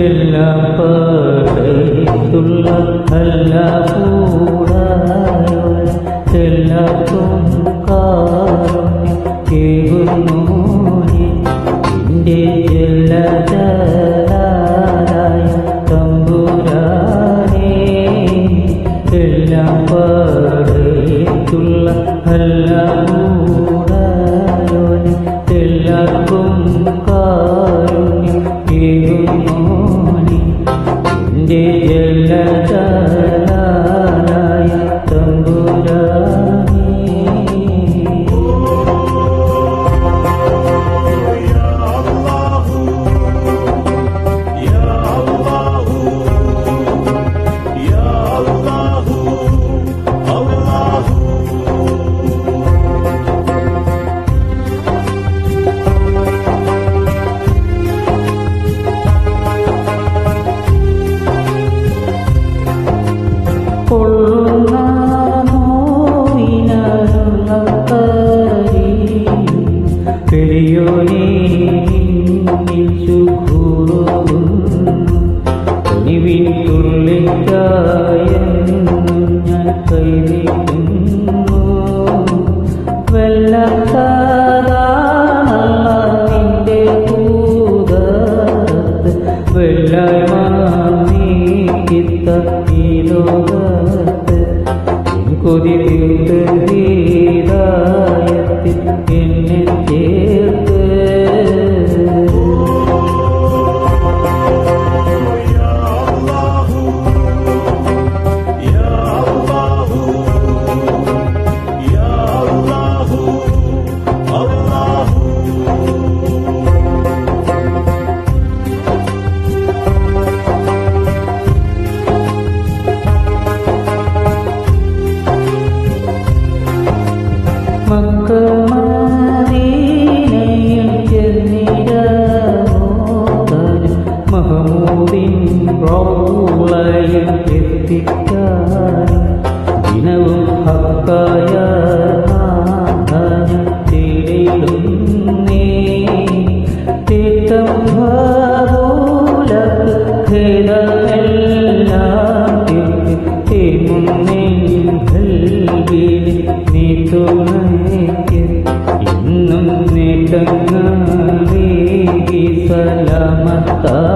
എല്ലാം പടയത്തുള്ള അല്ല കൂടായോ എല്ലാവർക്കും കാരുണ്യം കേൾക്കുന്നു നിന്റെ ജലജലായ തമ്പുരാനേ എല്ലാം പാടത്തുള്ള അല്ല നിന്റെ ജലജലായ തമ്പുരാനേ ഈ ലോകത്ത് എൻ കൊതി തീർത്ത് മഹമൂദിൻ റൗളയിൽ ता